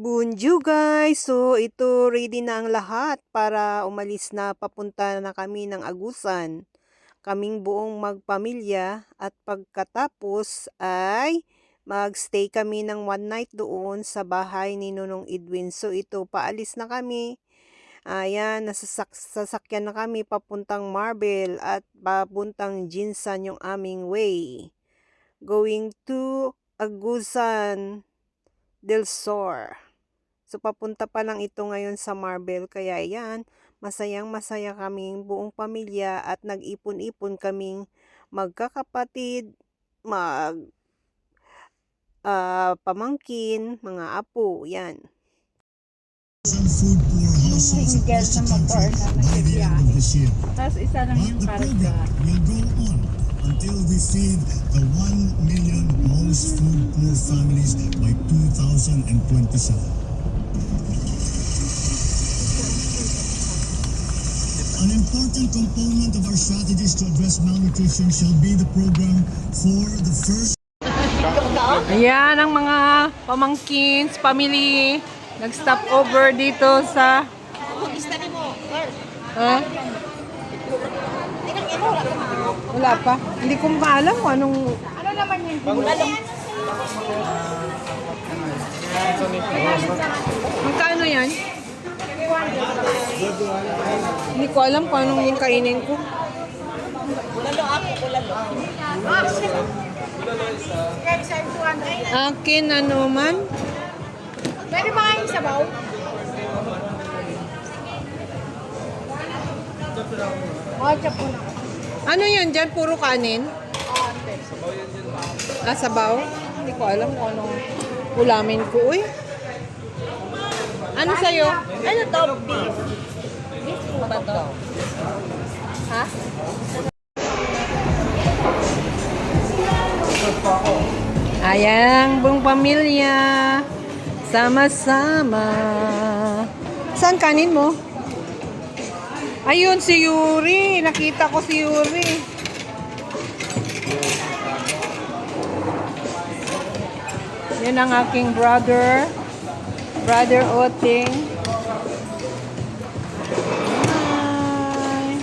Bonjour guys! So ito ready na ang lahat para umalis na papunta na kami ng Agusan. Kaming buong magpamilya at pagkatapos ay magstay kami ng one night doon sa bahay ni Nunong Edwin. So ito paalis na kami. Ayan, nasasak sasakyan na kami papuntang Marbel at papuntang Jinsan yung aming way. Going to Agusan del Sur. So, papunta pa lang ito ngayon sa Marbel. Kaya yan, masayang masaya kaming buong pamilya at nag-ipon-ipon kaming magkakapatid, mag ah, pamangkin, mga apo, yan. Single na motor country na year. Tapos isa lang yung go on until we feed the 1 million most food poor families by 2027. Important component of our strategies to address malnutrition shall be the program for the first Ayan ang mga pamangkins, family. Nag-stop over dito sa... Ha? Wala pa. Hindi ko maalam kung anong... Ano naman yung bulalo? Magkano yan? Hindi ko alam kung anong yung kainin ko. Guys, I'm 200. Akin ano man? Pwede ba kayong sabaw? Oh, na. Ano yan dyan? Puro kanin? Ah, sabaw? Hindi ko alam kung anong ulamin ko. Uy. Ano sa'yo? Ano to? Beef. Beef po ba to? Ha? Ayang buong pamilya. Sama-sama. Saan kanin mo? Ayun, si Yuri. Nakita ko si Yuri. Yan ang aking brother. Brother Oting. Hi.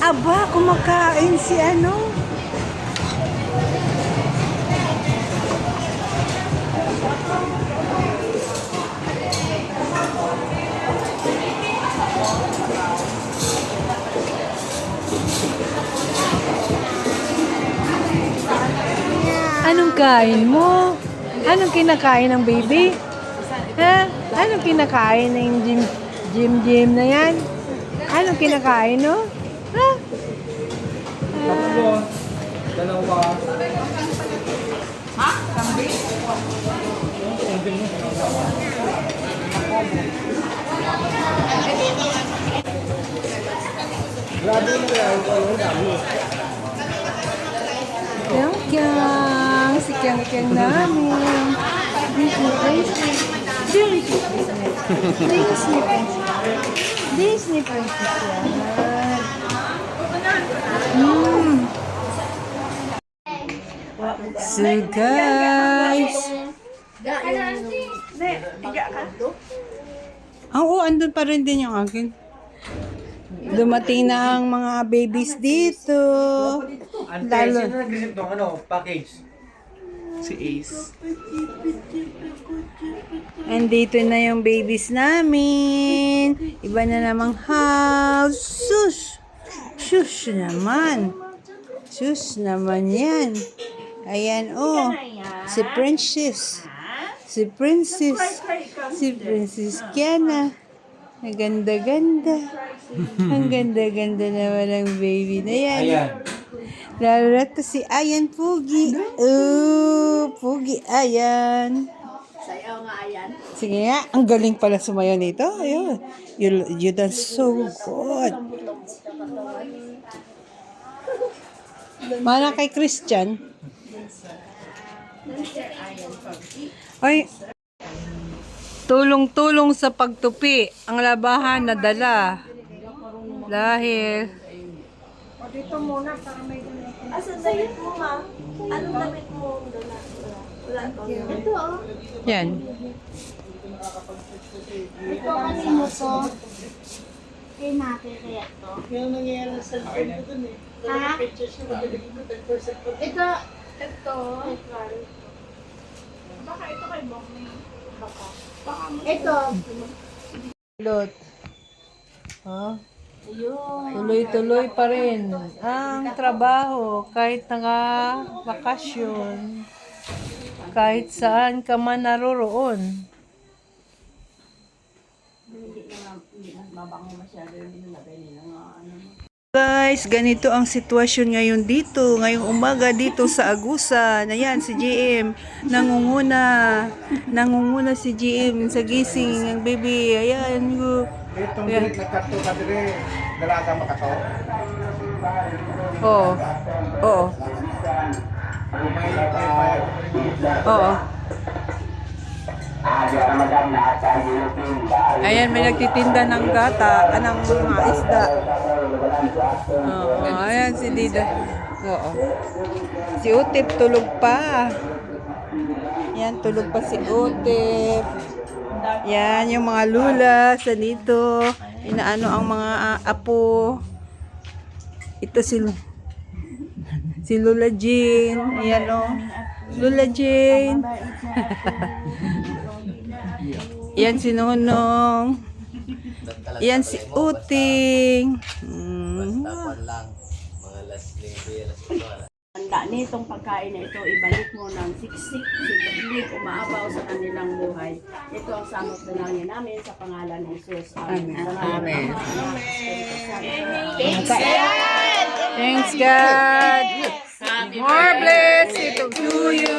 Aba, kumakain si ano? Anong kain mo? Anong kinakain ng baby? Ha? Anong kinakain ng Jim Jim Jim na yan? Anong kinakain, no? Ha? Tatlo. Dalawa. Grabe yan. Ang dami. Kyang kyang, si kyang kyang namin. Disney princess. Disney princess. Disney princess. Disney princess yan. Mm. So guys. Ah, Oo, andun pa rin din yung akin. Dumating na ang mga babies dito. Lalo. ano, package? Si Ace. Andito na yung babies namin. Iba na namang house. Sus! Sus naman. Sus naman yan. Ayan, oh. Si Princess. Si Princess. Si Princess Kiana. Ang ganda-ganda. Ang ganda-ganda naman ng baby na yan. Ayan. Lalo na to si Ayan Pugi. Oh, Pugi Ayan. Sayaw nga ayan. Sige nga, ang galing pala sumayaw nito. Ayun. You, you done so good. Mana kay Christian. Ay, tulong-tulong sa pagtupi ang labahan na dala. Dahil Asan damit mo, ma? Anong damit mo? Wala. Wala. Ito, oh. Yan. Ito kanino to? Kay Maki kaya to? Yung nangyayari sa cellphone ko dun eh. Ha? Pictures yung madaling ko, 10% pa. Ito, ito. Ito. Lot. Ha? Tuloy-tuloy pa rin ang trabaho kahit naka bakasyon. Kahit saan ka man naroroon. Guys, ganito ang sitwasyon ngayon dito, ngayong umaga dito sa Agusan. Ayan, si GM, nangunguna. Nangunguna si GM sa gising, ang baby. Ayan, go. Itong dilit na kato ka dire, dalaga makato. Oo. Oo. Oo. Ayan, may nagtitinda ng gata, anang mga isda. Oo, ayan si Dida. Oo. Si Utip tulog pa. Yan, tulog pa si Utip. Yan, yung mga lula sa dito. Inaano ang mga ah, apo. Ito si si Lula Jean. Ayan o. Lula Jean. Yan si Nonong. Yan si Uting. Mm. Handa nitong pagkain na ito, ibalik mo ng siksik, siksik, umaabaw sa kanilang buhay. Ito ang samot na langin namin sa pangalan ng Jesus. Amen. Amen. Thanks God. More blessings to you.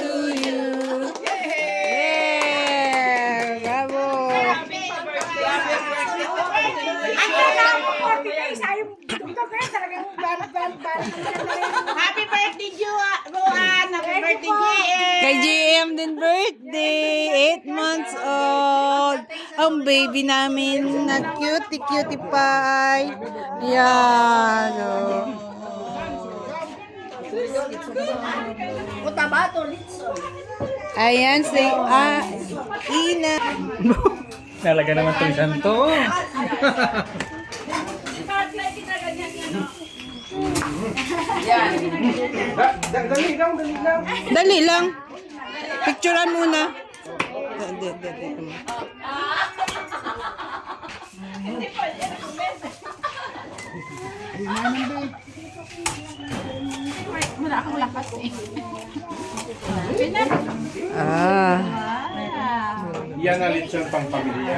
Happy birthday, Juan! Happy birthday, JM! Kay GM din birthday. 8 months old. Ang baby namin na cutie cutie pie. Yan. Oh. Utabato, litso. Ayan si ah, Ina. Talaga naman itong santo. Da- da- Dali lang, dali lang. Dali lang. Picturean muna. Di- di- di- di- di. Ah. Yan ang lechon pang pamilya.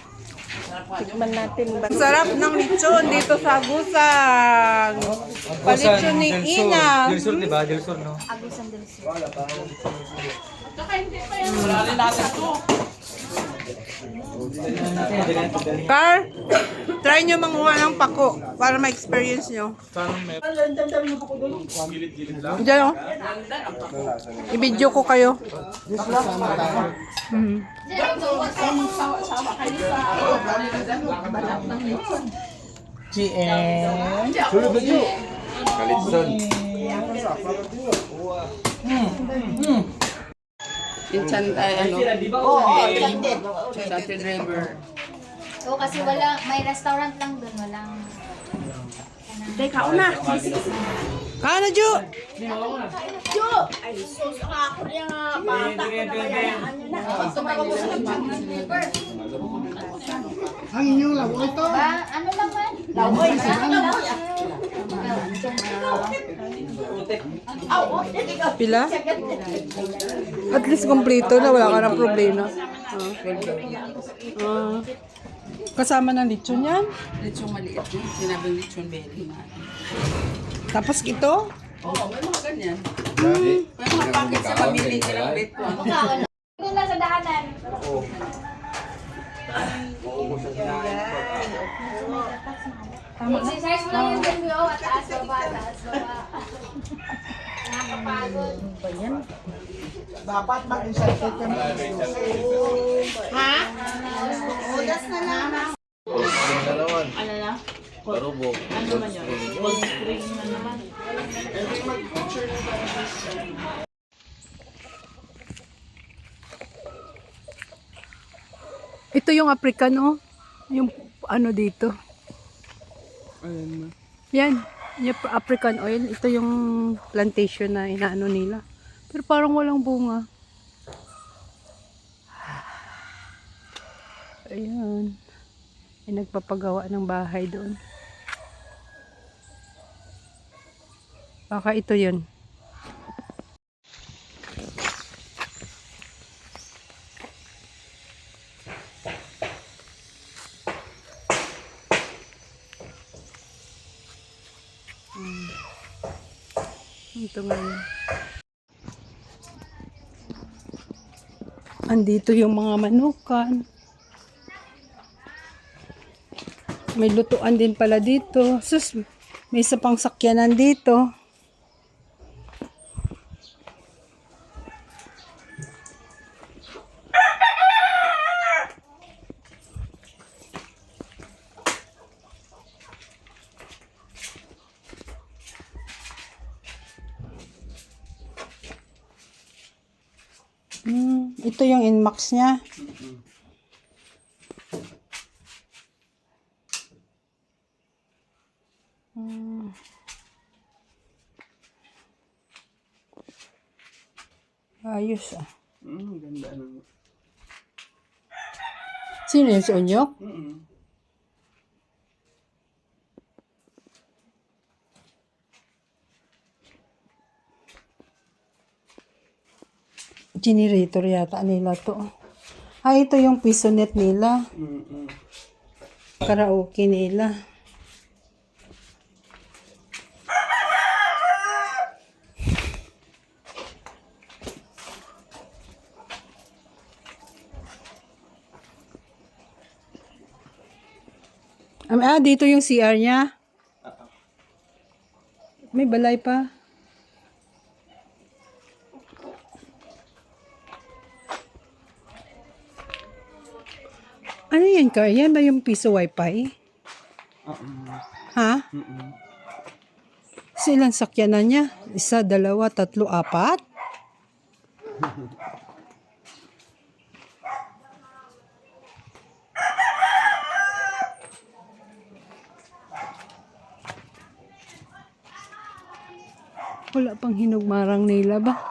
Tikman natin ba? Sarap ng lechon dito sa Agusan. Palechon ni Ina. Dilsur, di ba? Dilsur, no? Car, try nyo manguha ng pako para ma-experience nyo. Diyan o. I-video ko kayo. Mhm. Oo, kasi wala, may restaurant lang doon, walang... Teka, una. Kano, Ju? Jo! Ay, sus, ako yung bata. Pinabayaan nyo na. Tumawag ko sa Ang inyong labo ito. Ba, ano naman? Lawoy. Pila? At least kompleto na, wala ka ng problema. Ah. kasama ng lechon yan? Lechon maliit yun. Sinabing lechon belly na. Tapos ito? Oo, may mga ganyan. May mga packet sa pamili nilang bet ko. Doon lang sa daanan. Exercise mo lang yung dyan mo. At taas baba, taas baba. Nakakapagod. Dapat mag-excited ka na. Ano na? Barubok. Ano naman yun? Cold spring na naman. Ito yung African, oh. Yung ano dito. Yan. Yung African oil. Ito yung plantation na inaano nila. Pero parang walang bunga. Ayan. Ay nagpapagawa ng bahay doon. Baka ito yun. Yun. Andito yung mga manukan. May lutuan din pala dito. Sus, may isa pang sakyanan dito. Hmm, ito inmax niya. Hmm. Ayos ah. Mm, ganda ng... Sino yung si Onyok? Mm-mm. Generator yata nila to. Ah, ito yung piso net nila. Mm-mm. Karaoke nila. Um, ah, dito yung CR niya. May balay pa. Ano yan, ba yung piso wifi? Ha? Silang sakyanan niya? Isa, dalawa, tatlo, apat? Wala pang hinugmarang nila ba?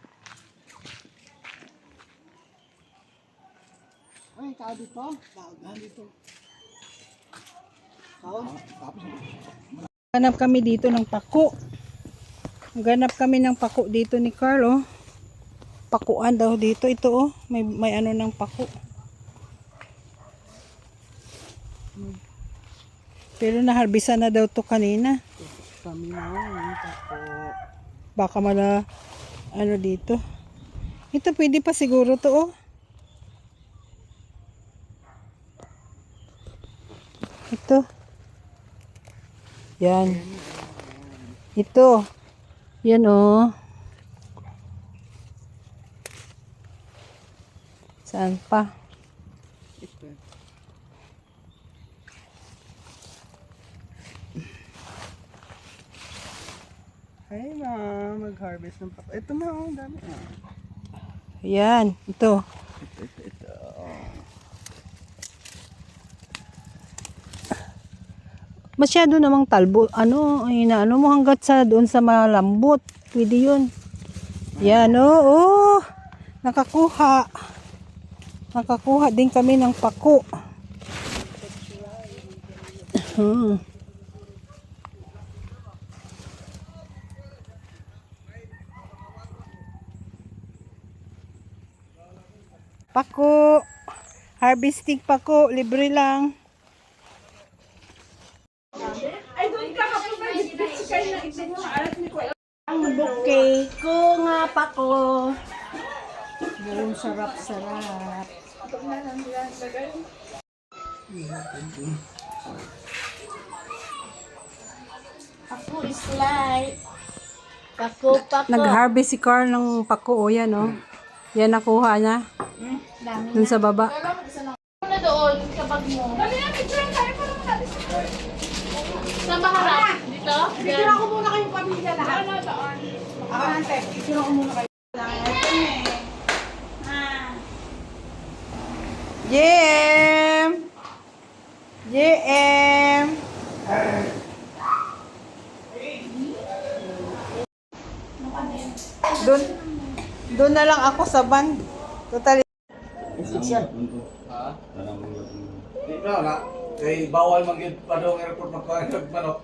tao dito. Tao dito. Tao? Ganap kami dito ng pako. Ganap kami ng pako dito ni Carl, oh. Pakuan daw dito. Ito, oh. May, may ano ng pako. Pero naharbisan na daw to kanina. Kami na, tako. Baka mala, ano dito. Ito pwede pa siguro to, oh. Ito. Yan. Ito. Yan, oh. Saan pa? Ito. Ay, ma, mag-harvest ng pako. Ito ma, oh, dami. Ah. Yan, ito. Masyado namang talbo. Ano, inaano mo hanggat sa doon sa malambot. Pwede yun. Yan, oo. Oh, nakakuha. Nakakuha din kami ng pako. Hmm. Pako. Harvesting pako. Libre lang. Ang bouquet ko nga pa ko. Yung sarap-sarap. Ako is like. Pako, pako. Nag-harvest si Carl ng pako. O yan, oh. Yan nakuha niya. Dun sa baba. na doon sa bag mo. Sa maharap. Dito? Dito ako muna kayong pamilya lahat. Ano doon? JM! JM! Doon, doon na lang ako sa van. Totally. Di na na. Kay bawal mag pa daw ang airport manok.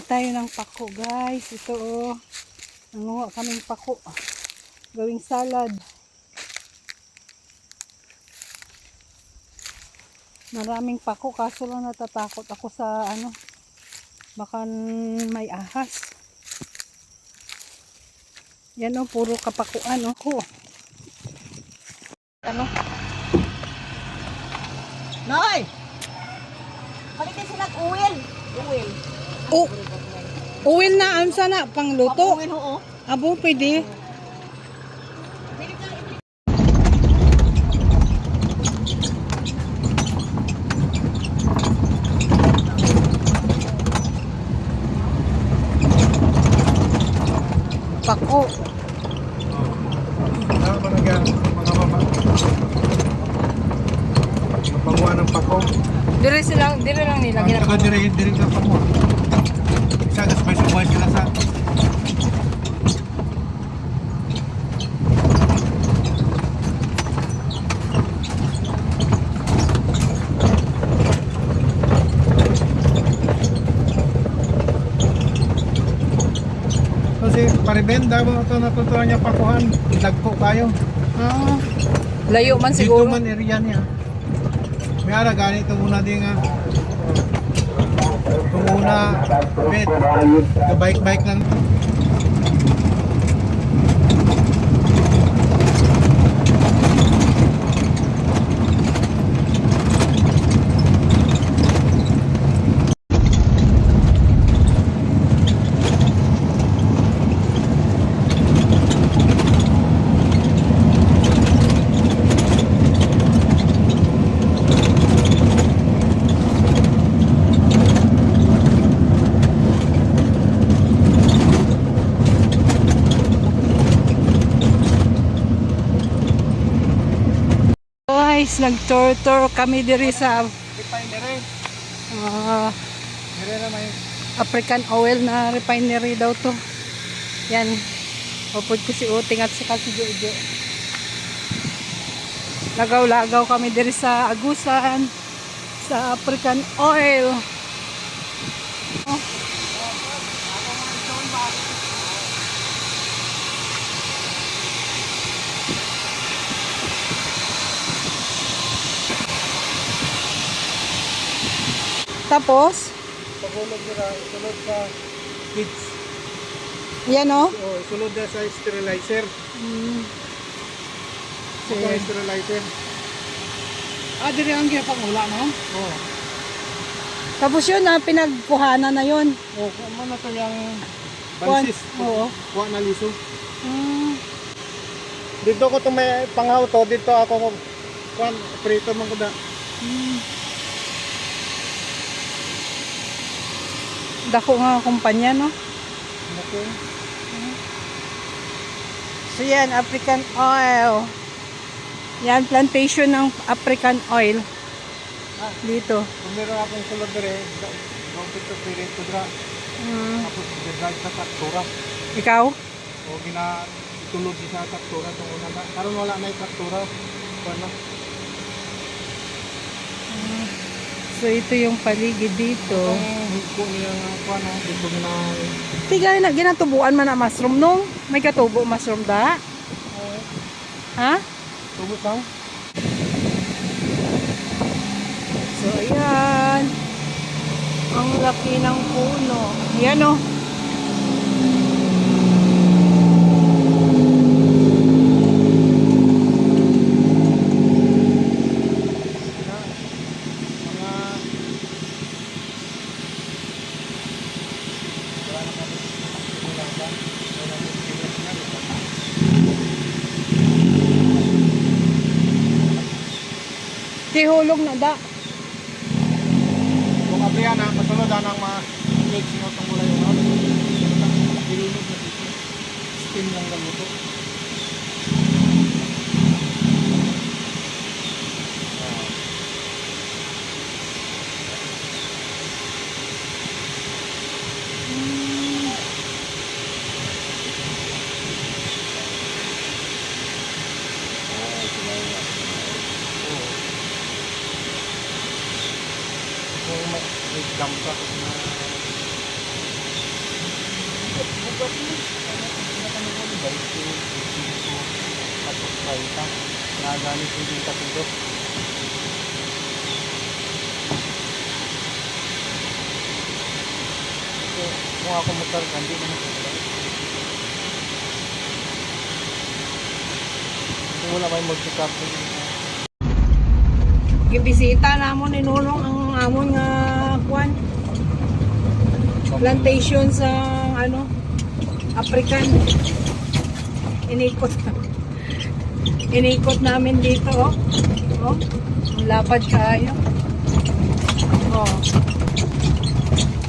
Nanguha tayo ng pako, guys. Ito, oh. Nanguha kaming pako. Gawing salad. Maraming pako, kaso lang natatakot ako sa, ano, baka may ahas. Yan, oh, puro kapakuan, oh. Oh. Ano? Noy! Palitin sila uwil. Uwil. Oh, uwin na, ano sana, pangluto. Uwil oo. Abo, pwede. Pako. Ba nagyan, mga mama? Mapanguha ng pako. Dire silang, dire lang nila. Ang taga dire, dire ka panguha. Sabay-sabay sila sa... Kasi paribenda mo ito natutunan niya pakuhan. Dagpo kayo. Ah, layo man Dito siguro. man area niya. May ara ganito muna din nga. Una, bet, bike-bike lang. Guys, nag-tour-tour kami diri sa Refinery. may African oil na refinery daw to. Yan. Upod ko si Uting at saka si Jojo. Lagaw-lagaw kami diri sa Agusan sa African oil. Oh. Tapos, pagulog nila, sulod sa kids. yan oh. O, sulod na sa sterilizer. Ito sterilized. Ah, diri ang gyapang wala no? Oo. Tapos yun na, pinagkuhanan na yun. Oh, mo na to yung Kuhan- bansis. Oo. Kuha na liso. Mm. Dito ko to may panghaw to, dito ako kuan prito man ko da. Dako nga kumpanya, no? Okay. So yan, African oil. Yan, plantation ng African oil. Dito. Kung meron akong sulod dire, gawin ko pirito dra. Mm. Tapos gidrag sa traktora. Ikaw? O gina itulog sa traktora tong una na. Karon wala na yung traktora. Kuan na. So ito yung paligid dito. Higko niya nga kuan no, dito na Tigay na, ginatubuan man na mushroom nung. May katubo mushroom da. Ha? tubos lang. So ayan. Ang laki ng puno. Yan oh. Tihulog na da. Kung abriya na, masulod ang mga legs nyo itong mula yung ano. Na dito. Steam lang lang ito. Kung may may jump ka. Nagamit ko din katulog. So, kung ako magkaroon, hindi naman Kung wala may multi-carbon. Gibisita namon ni Nunong ang amon nga kwan. Plantation sa ano African. Inikot. Inikot namin dito oh. Oh. Ang lapad kayo. Oh.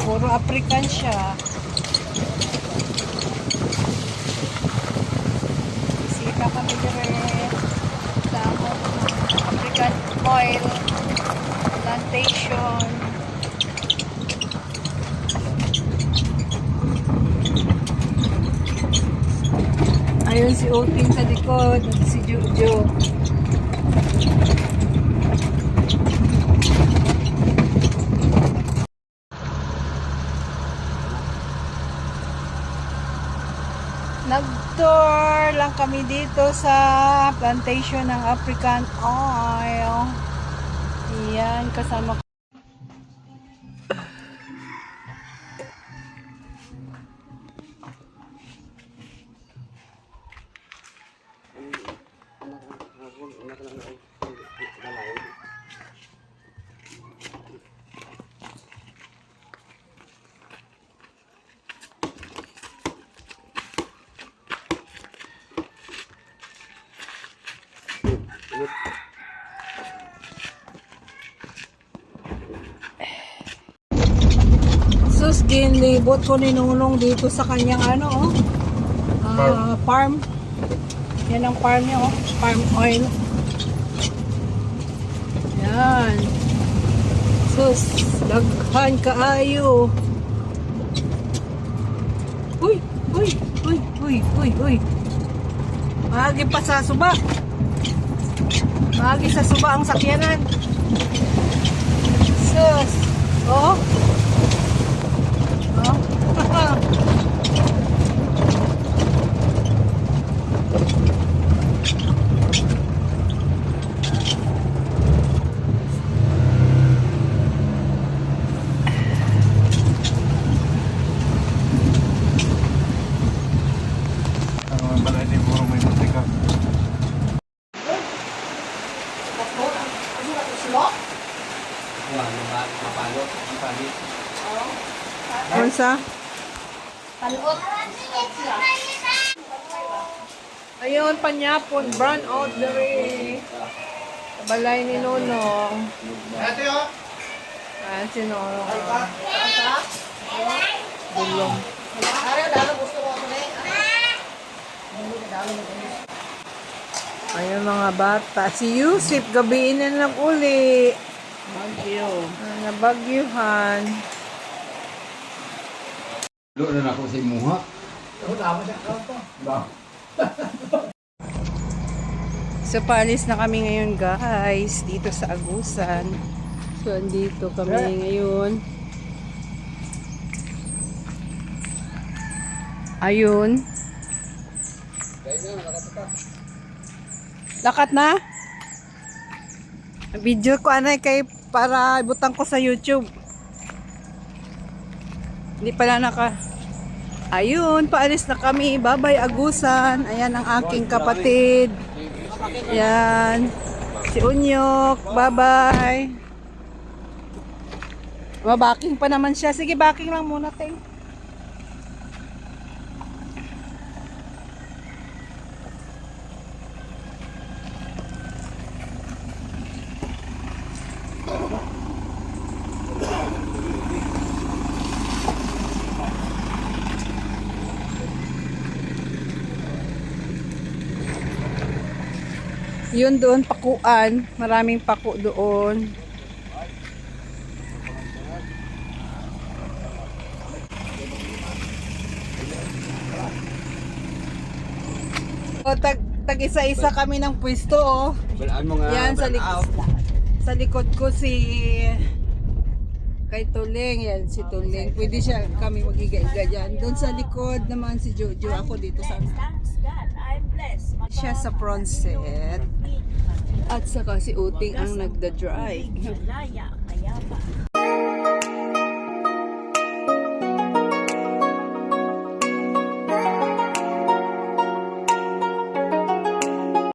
Puro African siya. Bisita kami dire sa amon African oil plantation. Ayun si Otin sa likod, si Jojo. Nag-tour lang kami dito sa plantation ng African oil. Yan, kasama ko. Sus, ginibot ko ni Nunong dito sa kanyang ano, oh. Ah, farm. Yan ang farm niya, oh. Farm oil. Yan. Sus, daghan kaayo. Uy, uy, uy, uy, uy, uy. Maagi pa sa suba. Maagi sa suba ang sakyanan. Sus. Oh. Ang balay di puro may multi-carbon. Isa. Palot. Ayun, panyapon, brown out dere. Sa balay ni Nonong. Ate oh. Ayan si Nonong. Bulong. Ayun mga bata. Si Yusuf, gabiin na lang uli. Bagyo. Ah, Nabagyuhan. Doon na ako sa imuha. So, paalis na kami ngayon guys, dito sa Agusan. So, andito kami ngayon. Ayun. Lakat na? Video ko anay kay para ibutang ko sa YouTube. Hindi pala naka... Ayun, paalis na kami. Babay, Agusan. Ayan ang aking kapatid. Yan. Si Unyok. Bye-bye. Mabaking pa naman siya. Sige, baking lang muna, Ting. Yun doon, pakuan. Maraming paku doon. O, tag, tag isa-isa kami ng pwesto, oh. Balaan mo nga. Yan, sa, lik- sa likod ko si kay Tuling, yan si Tuling. Pwede siya kami magiga-iga dyan. Doon sa likod naman si Jojo. Ako dito sa Thanks God, I'm blessed. siya sa front set. At saka si Uting ang nagda-drive. Laya, mayaba.